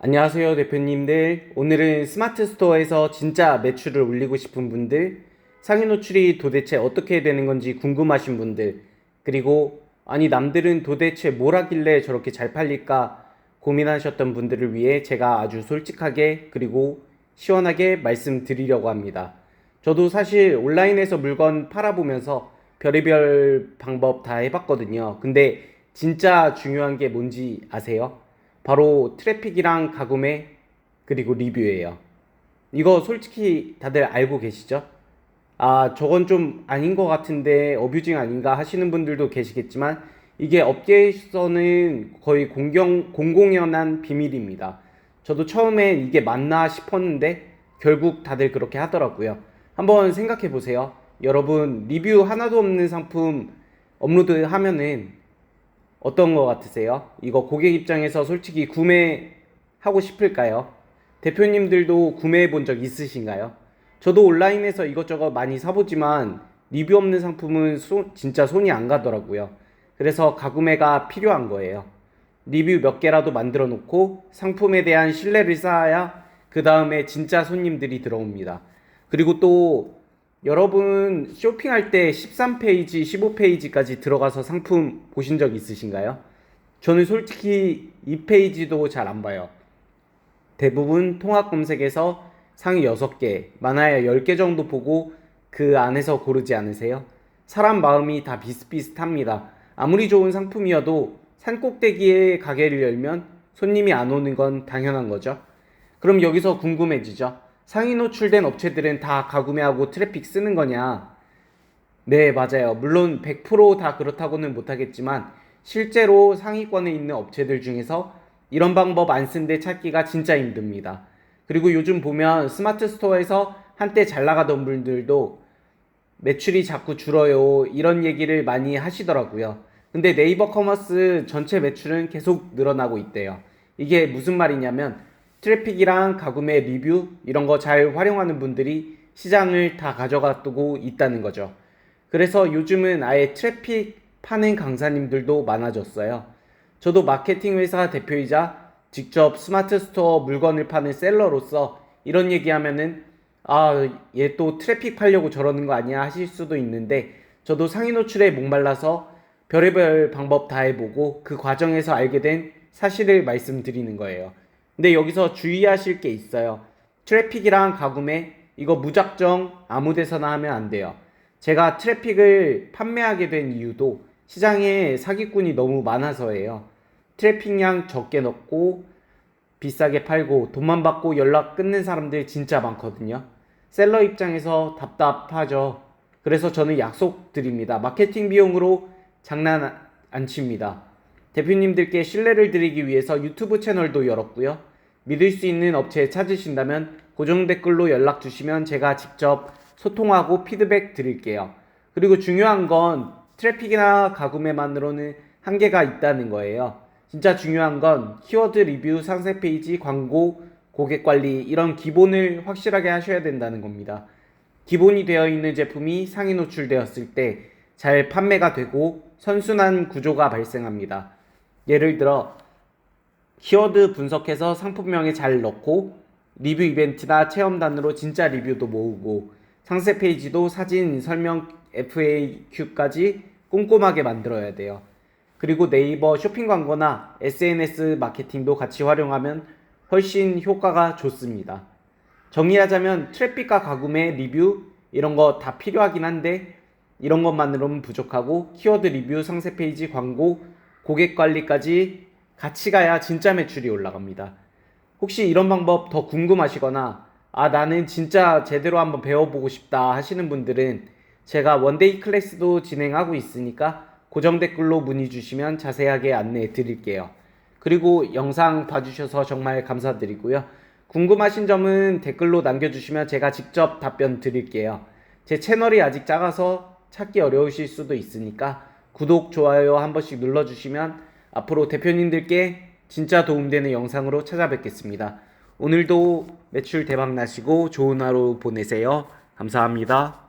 안녕하세요 대표님들. 오늘은 스마트 스토어에서 진짜 매출을 올리고 싶은 분들 상위 노출이 도대체 어떻게 되는 건지 궁금하신 분들 그리고 아니 남들은 도대체 뭘 하길래 저렇게 잘 팔릴까 고민하셨던 분들을 위해 제가 아주 솔직하게 그리고 시원하게 말씀드리려고 합니다. 저도 사실 온라인에서 물건 팔아보면서 별의별 방법 다 해봤거든요. 근데 진짜 중요한 게 뭔지 아세요? 바로 트래픽이랑 가구매 그리고 리뷰예요. 이거 솔직히 다들 알고 계시죠? 아, 저건 좀 아닌 것 같은데 어뷰징 아닌가 하시는 분들도 계시겠지만 이게 업계에서는 거의 공경, 공공연한 비밀입니다. 저도 처음엔 이게 맞나 싶었는데 결국 다들 그렇게 하더라고요. 한번 생각해 보세요. 여러분, 리뷰 하나도 없는 상품 업로드 하면은 어떤 거 같으세요? 이거 고객 입장에서 솔직히 구매하고 싶을까요? 대표님들도 구매해 본 적 있으신가요? 저도 온라인에서 이것저것 많이 사보지만 리뷰 없는 상품은 손- 진짜 손이 안 가더라고요. 그래서 가구매가 필요한 거예요. 리뷰 몇 개라도 만들어 놓고 상품에 대한 신뢰를 쌓아야 그 다음에 진짜 손님들이 들어옵니다. 그리고 또 여러분 쇼핑할 때 13페이지, 15페이지까지 들어가서 상품 보신 적 있으신가요? 저는 솔직히 2페이지도 잘 안 봐요. 대부분 통합 검색에서 상위 6개, 많아야 10개 정도 보고 그 안에서 고르지 않으세요? 사람 마음이 다 비슷비슷합니다. 아무리 좋은 상품이어도 산꼭대기에 가게를 열면 손님이 안 오는 건 당연한 거죠. 그럼 여기서 궁금해지죠. 상위 노출된 업체들은 다 가구매하고 트래픽 쓰는 거냐? 네, 맞아요. 물론 100%다 그렇다고는 못하겠지만 실제로 상위권에 있는 업체들 중에서 이런 방법 안 쓴데 찾기가 진짜 힘듭니다. 그리고 요즘 보면 스마트 스토어에서 한때 잘 나가던 분들도 매출이 자꾸 줄어요. 이런 얘기를 많이 하시더라고요. 근데 네이버 커머스 전체 매출은 계속 늘어나고 있대요. 이게 무슨 말이냐면 트래픽이랑 가구매 리뷰 이런 거 잘 활용하는 분들이 시장을 다 가져가 두고 있다는 거죠. 그래서 요즘은 아예 트래픽 파는 강사님들도 많아졌어요. 저도 마케팅 회사 대표이자 직접 스마트 스토어 물건을 파는 셀러로서 이런 얘기하면은 아, 얘 또 트래픽 팔려고 저러는 거 아니야 하실 수도 있는데 저도 상위 노출에 목말라서 별의별 방법 다 해보고 그 과정에서 알게 된 사실을 말씀드리는 거예요. 근데 여기서 주의하실 게 있어요. 트래픽이랑 가구매 이거 무작정 아무 데서나 하면 안 돼요. 제가 트래픽을 판매하게 된 이유도 시장에 사기꾼이 너무 많아서예요. 트래픽량 적게 넣고 비싸게 팔고 돈만 받고 연락 끊는 사람들 진짜 많거든요. 셀러 입장에서 답답하죠. 그래서 저는 약속 드립니다. 마케팅 비용으로 장난 안 칩니다. 대표님들께 신뢰를 드리기 위해서 유튜브 채널도 열었고요. 믿을 수 있는 업체 찾으신다면 고정 댓글로 연락 주시면 제가 직접 소통하고 피드백 드릴게요. 그리고 중요한 건 트래픽이나 가구매만으로는 한계가 있다는 거예요. 진짜 중요한 건 키워드 리뷰, 상세 페이지, 광고, 고객 관리 이런 기본을 확실하게 하셔야 된다는 겁니다. 기본이 되어 있는 제품이 상위 노출되었을 때 잘 판매가 되고 선순환 구조가 발생합니다. 예를 들어 키워드 분석해서 상품명에 잘 넣고 리뷰 이벤트나 체험단으로 진짜 리뷰도 모으고 상세 페이지도 사진, 설명, FAQ까지 꼼꼼하게 만들어야 돼요. 그리고 네이버 쇼핑 광고나 SNS 마케팅도 같이 활용하면 훨씬 효과가 좋습니다. 정리하자면 트래픽과 가구매, 리뷰 이런 거 다 필요하긴 한데 이런 것만으로는 부족하고 키워드 리뷰, 상세 페이지, 광고, 고객 관리까지 같이 가야 진짜 매출이 올라갑니다. 혹시 이런 방법 더 궁금하시거나 아 나는 진짜 제대로 한번 배워보고 싶다 하시는 분들은 제가 원데이 클래스도 진행하고 있으니까 고정 댓글로 문의 주시면 자세하게 안내해 드릴게요. 그리고 영상 봐주셔서 정말 감사드리고요. 궁금하신 점은 댓글로 남겨주시면 제가 직접 답변 드릴게요. 제 채널이 아직 작아서 찾기 어려우실 수도 있으니까 구독, 좋아요 한 번씩 눌러주시면 앞으로 대표님들께 진짜 도움되는 영상으로 찾아뵙겠습니다. 오늘도 매출 대박 나시고 좋은 하루 보내세요. 감사합니다.